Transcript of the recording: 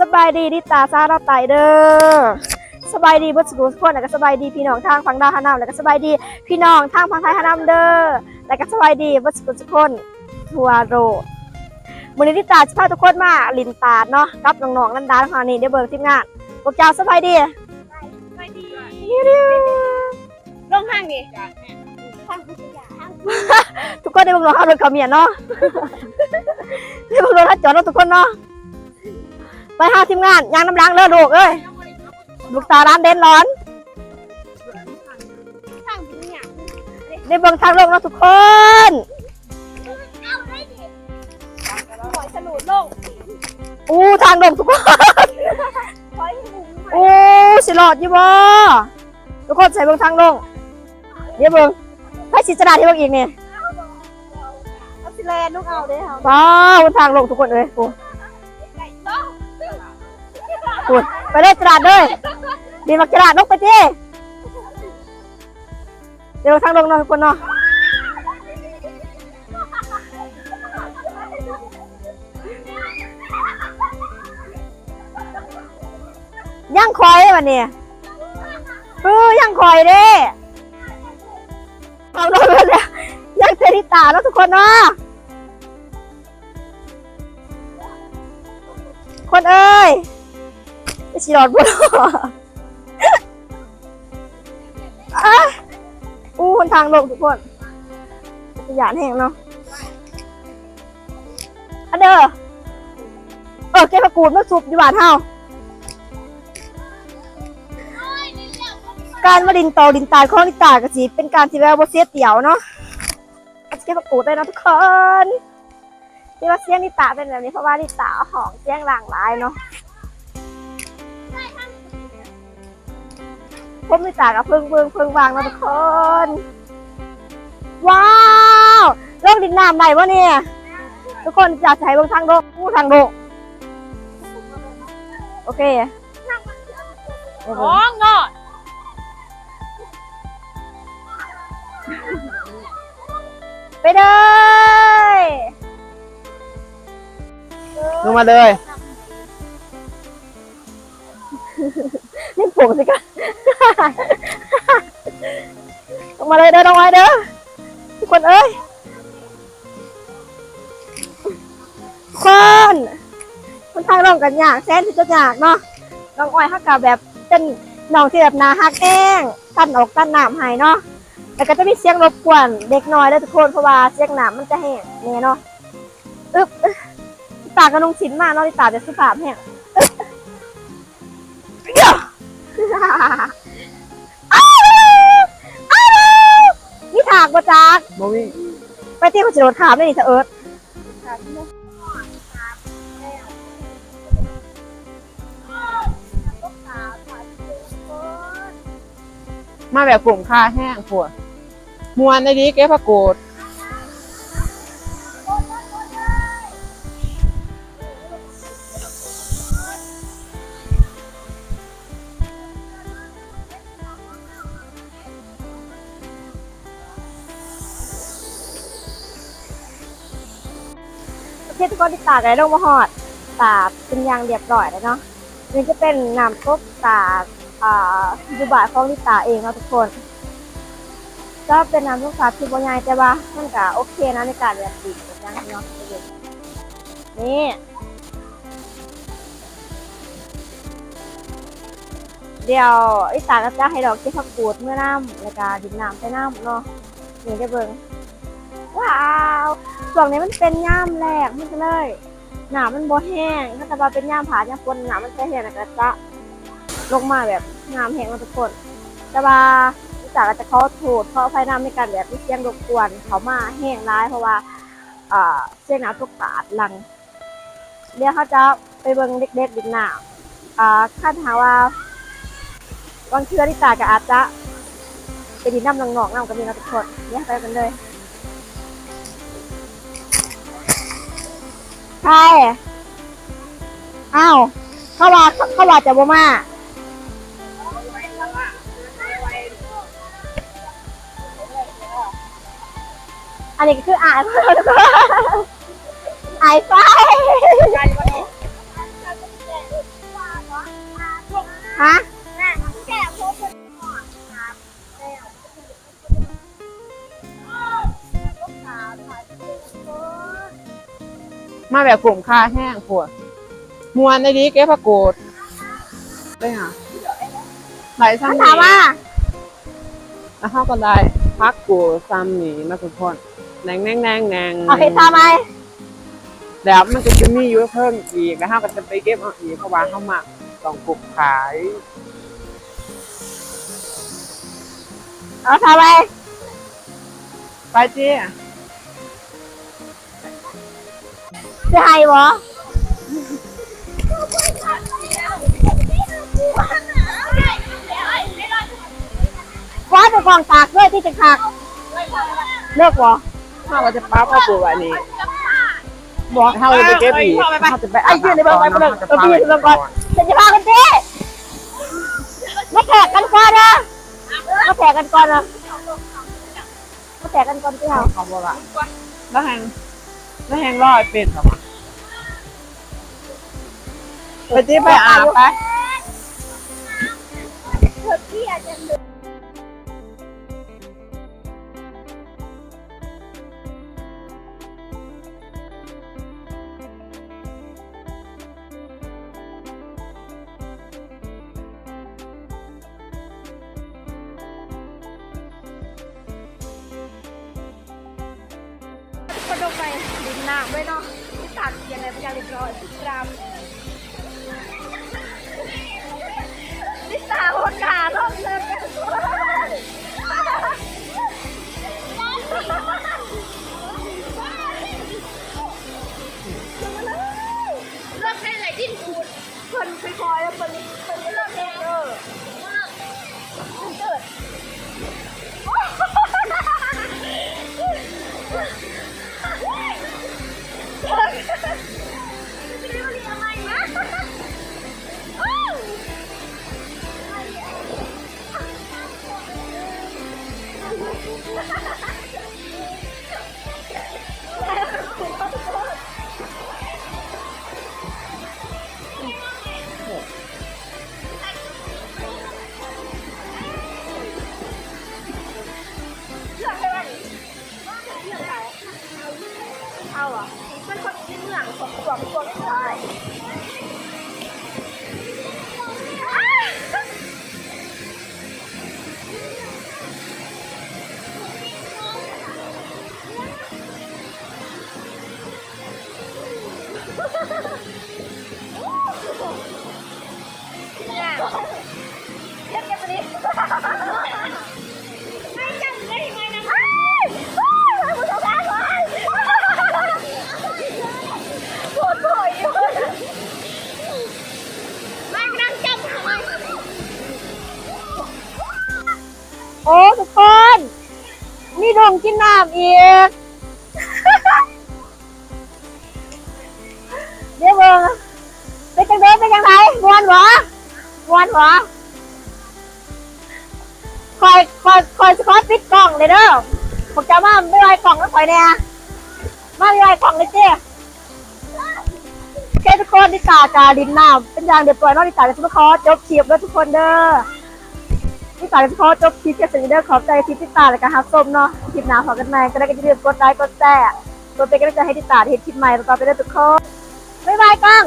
สบายดีดิตาซาเราไตเด้อสบายดีเบิดสกูทุกคนแล้วก็สบายดีพี่น้องทางฝั่งดาวฮานามแล้วก็สบายดีพี่น้องทางฝั่งไทยฮานามเด้อแล้วก็สบายดีเบิดสกูทุกคนทัวโลกมื้อนี้ดิตาจะพาทุกคนมาลินตาเนาะกับน้องๆนันดาของเรานี่ได้เบิ่งทีมงานพวกเจ้าสบายดีไปดีเด้อลงห้างดิทุกคนได้บิ่งรถขับรถเขาเมียเนาะได้บิ่งรถทัดจอดเนาทุกคนเนาะ ไปหาทีมงานยางน้ำล้างเด้อลูกเอ้ยลูกตาร้านเด่นร้อนห้างที่เนี่ยได้เบิ่งทางลงเนาะทุกคนหอยสนุดลงอู้ทางลงทุกคนหอยหมูอู้สิรอดอยู่บ่ทุกคนใส่เบิ่งทางลงเดี๋ยวเบิ่งให้สิจะดาที่เบิ่งอีกนี่เอาสิแลนลูกเอาเด้อเอาว้าวบนทางลงทุกคนเอ้ยกูไก่ต้ม กูไปเลยจะดเลยดีมากจะดาลงไปที่เดี๋ยวทางลงนาะทุกคนเนาะย่างคอยวันนี้เออย่างคอยเด้เอาลงเลยย่างเซริตาแล้วทุกคนเนาะคนเอ้ย จะฉีดอดบุญอะอู้คนทางลงทุกคนขยานแห้งเนาะอันเด้อเออเก็บกูดมาสุบดีกว่าเท่าการมาดินโตอดินตายข้องดินตายกะสีเป็นการที่แบบว่าเสียเตี่ยวเนาะอาจจะเก็บกูดได้นะทุกคนที่ว่าเสียงนิตาเป็นแบบนี้เพราะว่านิตาเอาของเสียงหลางหลายเนาะ ผมนิตากับเพิ่งเพิ่งเพิ่งวางเนาะทุกคน ว้าวโลกดินน้ำไหนวะเนี่ย ทุกคนจะใช้เบางทางโลกอู้ทางโลกโอเคเดี๋ยวอ๋ก่ออนงอไปเลยลงมาเลย นี่ผงสิกันลงมาเลยเด้อลงมาเด้อทุกคนเอ้ยคนคนทางลงกันยากแซนที่จะยากเนาะน้องอ้อยฮักกับแบบเป็นน้องที่แบบนาฮักแอ้งตั้นออกตั้นน้ำให้เนาะแต่ก็จะมีเสียงรบกวนเด็กน้อยแล้ทุกคนเพราะว่าเสียงหน้ำมันจะแห้งเนี่ยเนาะอึ๊บตากระนุงชิ้นมากเนาะที่ตาจะสุภาพแห้ง นี่ถากมาจากโมวี่ไปที่เขาจะโดนถามเลยนี่เธอเอิร์ธมาแบบกลุ่มค่าแห้งผัวมวนในนี้เก็บผักกูด เทศกคนที่ตากได้ลงมาหอด ตากเป็นอยางเรียบร้อยแล้วเนาะนี่จะเป็นน้ำซุปตากอ่ายูบายของลิตาเองเนาะทุกคน ก็เป็นน้ำซุปตากที่บใหญ่แต่ว่ามันก็โอเคนะในการแบบดีแบบย่างเนาะนี่เดี๋ยวไอ้ตาก็จะให้ดอกเก็บผักกูดเมื่อน้ำแล้วก็ดินน้ำใส่น้ำเนาะนี่ได้เบิ่งว้าว ช่วงนี้มันเป็นย่ามแรกมันก็เลย หนามันบ่แห้งถ้าแต่ว่าเป็นย่ามผาย่ามฝนหนามันจะแห้งแล้วก็จะลงมาแบบน้ำแห้งมาทุกคน แต่ว่าไอ้ตากจะขอโทษขออภัยน้ำในการแบบที่เสียงรบกวนเขามาแห้งร้ายเพราะว่าเสียงน้ำตกตาดลังเดี๋ยวเขาจะไปเบิ่งเด็กๆดินน้ำอ่าคาดหาว่าบางเทื่อที่ตาก็อาจจะไปดินน้ำหนองๆน้ำกันมีนะทุกคนเนี่ยไปกันเลย ใช่อ้าวเขาว่าเขาว่าจะบ่มาอันนี้คืออายอายไฟฮะ แบบกลุ่มค่าแห้งพวกมวนในดีเก็บผักกูดได้หะไหลซ้ำมันนี่ถามว่าแล้วเขาก็ได้พักกูดซ้ำนี่นะทุกคนแดงแดงแดงแดงเอาเห็ดทำไหมแล้วมันก็จะมีอยู่เพิ่มอีกแล้วเขาก็จะไปเก็บเอาอีกเพราะว่าเขามาต้องกลุ่มขายเอาทำไหมไปเจี้ จะให้บ่ว่าจะกองตากด้วยที่จะคักเลิกบ่เขาก็จะปั๊บเอากูอันนี้บ่เขาจะไปเก็บอีกเขาจะไปไอ้ยืนในเบื้องไปเบื้องเออพี่ยืนในเบื้องก่อนฉันจะพากันเจ้มาแขกกันก่อนนะมาแขกกันก่อนนะมาแขกกันก่อนที่เราเขาบอกว่าแล้วแหงแล้วแหงร้อยเป็นหรอ ไปจี้ไปอาบไปเธอเที่ยจังเลยกระโดดไปดินน้ำด้วยเนาะที่ตักยังไงเป็นการเรียบร้อยกราม เอาอะมันคนที่เมืองของตัวตัวไม่ได้ เทียบกันไปดิไม่จำได้ยังไงนะผู้ชมกันวะปวดหัวอยู่ไม่นั่งจำทำไมโอ้ทุกคน มีดงกินน้ำอีก เบิ่งเป็นจังไดเป็นจังไดมวนบ่มวนบ่คอยคอยคอยสกอตปิดกล่องเลยเด้อผมจะมาไม่ไว้กล่องแล้วคอยเนี่ยมาไม่ไว้กล่องเลยเจ้เจ้ทุกคนดิตาจาดินน้ำเป็นอย่างเดียบร้อยนอกดิตาจะทุกขอจบคลิปแล้วทุกคนเด้อดิตาจะขอจบคลิปแค่สิ่งเด้อขอบใจคลิปดิตาและก็ฮับส้มเนาะคลิปหนาพอกันใหม่ก็ได้ก็จะเรียกกดไลค์กดแชร์ตัวเป็นกำลังให้ดิตาเฮ็ดคลิปใหม่ต่อไปเด้อทุกคน บ๊ายบายกล้อง